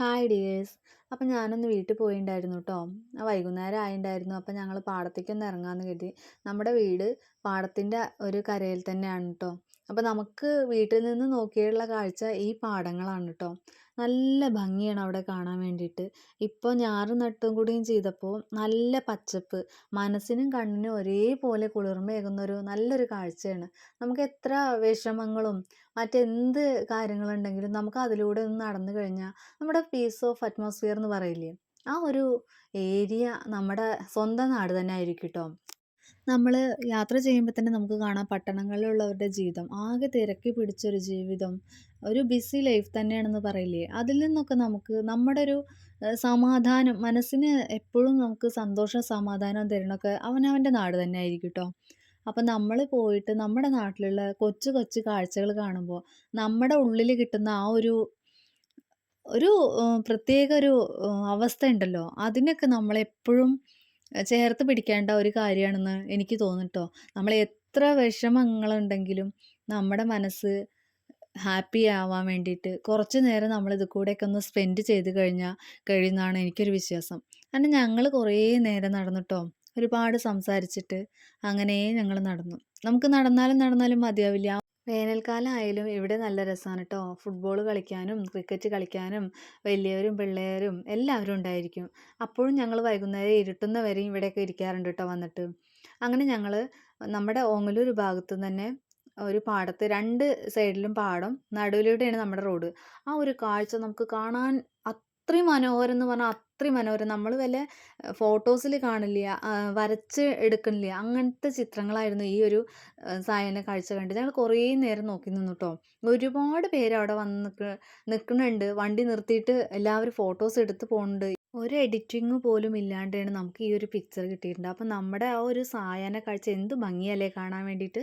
Hi dears. അപ്പം ഞാനൊന്ന് വീട്ടിൽ പോയിണ്ടായിരുന്നു കേട്ടോ വൈകുന്നേരം ആയിണ്ടായിരുന്നു. അപ്പം ഞങ്ങൾ പാടത്തേക്കൊന്ന് ഇറങ്ങാമെന്ന് കരുതി. നമ്മുടെ വീട് പാടത്തിന്റെ ഒരു കരയിൽ തന്നെയാണ് കേട്ടോ അപ്പം നമുക്ക് വീട്ടിൽ നിന്ന് നോക്കിയുള്ള കാഴ്ച ഈ പാടങ്ങളാണ് കേട്ടോ നല്ല ഭംഗിയാണ് അവിടെ കാണാൻ വേണ്ടിയിട്ട്. ഇപ്പോൾ ഞാറ് നട്ടും കൂടിയും ചെയ്തപ്പോൾ നല്ല പച്ചപ്പ് മനസ്സിനും കണ്ണിനും ഒരേപോലെ കുളിർമയേകുന്ന ഒരു നല്ലൊരു കാഴ്ചയാണ്. നമുക്ക് എത്ര വിഷമങ്ങളും മറ്റെന്ത് കാര്യങ്ങളുണ്ടെങ്കിലും നമുക്ക് അതിലൂടെ ഒന്ന് നടന്നു കഴിഞ്ഞാൽ നമ്മുടെ പീസ് ഓഫ് അറ്റ്മോസ്ഫിയർ എന്ന് പറയില്ലേ ആ ഒരു ഏരിയ നമ്മുടെ സ്വന്തം നാട് തന്നെ ആയിരിക്കും കേട്ടോ നമ്മൾ യാത്ര ചെയ്യുമ്പോൾ തന്നെ നമുക്ക് കാണാം പട്ടണങ്ങളിലുള്ളവരുടെ ജീവിതം. ആകെ തിരക്കി പിടിച്ചൊരു ജീവിതം. ഒരു ബിസി ലൈഫ് തന്നെയാണെന്ന് പറയില്ലേ? അതിൽ നിന്നൊക്കെ നമുക്ക് നമ്മുടെ ഒരു സമാധാനം മനസ്സിന് എപ്പോഴും നമുക്ക് സന്തോഷം സമാധാനം തരണമൊക്കെ അവനവന്റെ നാട് തന്നെ ആയിരിക്കും കേട്ടോ അപ്പം നമ്മൾ പോയിട്ട് നമ്മുടെ നാട്ടിലുള്ള കൊച്ചു കൊച്ചു കാഴ്ചകൾ കാണുമ്പോൾ നമ്മുടെ ഉള്ളിൽ കിട്ടുന്ന ആ ഒരു ഒരു പ്രത്യേക ഒരു അവസ്ഥ ഉണ്ടല്ലോ. അതിനൊക്കെ നമ്മളെപ്പോഴും ചേർത്ത് പിടിക്കേണ്ട ഒരു കാര്യമാണെന്ന് എനിക്ക് തോന്നിട്ടോ. നമ്മൾ എത്ര വിഷമങ്ങളുണ്ടെങ്കിലും നമ്മുടെ മനസ്സ് ഹാപ്പി ആവാൻ വേണ്ടിയിട്ട് കുറച്ച് നേരം നമ്മൾ ഇത് കൂടെയൊക്കെ ഒന്ന് സ്പെൻഡ് ചെയ്ത് കഴിഞ്ഞാൽ കഴിയുന്നതാണ് എനിക്കൊരു വിശ്വാസം. കാരണം ഞങ്ങൾ കുറേ നേരം നടന്നിട്ടോ ഒരുപാട് സംസാരിച്ചിട്ട് അങ്ങനെ ഞങ്ങൾ നടന്നു. നമുക്ക് നടന്നാലും നടന്നാലും മതിയാവില്ല. വേനൽക്കാലം ആയാലും ഇവിടെ നല്ല രസമാണ് കേട്ടോ ഫുട്ബോൾ കളിക്കാനും ക്രിക്കറ്റ് കളിക്കാനും വലിയവരും പിള്ളേരും എല്ലാവരും ഉണ്ടായിരിക്കും. അപ്പോഴും ഞങ്ങൾ വൈകുന്നേരം ഇരുട്ടുന്ന വരെയും ഇവിടെയൊക്കെ ഇരിക്കാറുണ്ട് കേട്ടോ വന്നിട്ട്. അങ്ങനെ ഞങ്ങൾ നമ്മുടെ ഓങ്ങലൂർ ഭാഗത്ത് തന്നെ ഒരു പാടത്ത് രണ്ട് സൈഡിലും പാടം നടുവിലൂടെയാണ് നമ്മുടെ റോഡ്. ആ ഒരു കാഴ്ച നമുക്ക് കാണാൻ അത്രയും മനോഹരം എന്ന് പറഞ്ഞാൽ അത്രയും മനോഹരം. നമ്മൾ വല്ല ഫോട്ടോസിൽ കാണില്ല വരച്ച് എടുക്കണില്ല അങ്ങനത്തെ ചിത്രങ്ങളായിരുന്നു ഈ ഒരു സായനെ കാഴ്ച കണ്ടത്. ഞങ്ങൾ കുറേ നേരം നോക്കി നിന്നു കേട്ടോ ഒരുപാട് പേര് അവിടെ വന്ന് നിൽക്ക നിൽക്കുന്നുണ്ട് വണ്ടി നിർത്തിയിട്ട് എല്ലാവരും ഫോട്ടോസ് എടുത്ത് പോകുന്നുണ്ട് ഒരു എഡിറ്റിങ് പോലും ഇല്ലാണ്ടാണ് നമുക്ക് ഈ ഒരു പിക്ചർ കിട്ടിയിട്ടുണ്ട്. അപ്പം നമ്മുടെ ആ ഒരു സായാഹ്ന കാഴ്ച എന്ത് ഭംഗിയല്ലേ കാണാൻ വേണ്ടിയിട്ട്.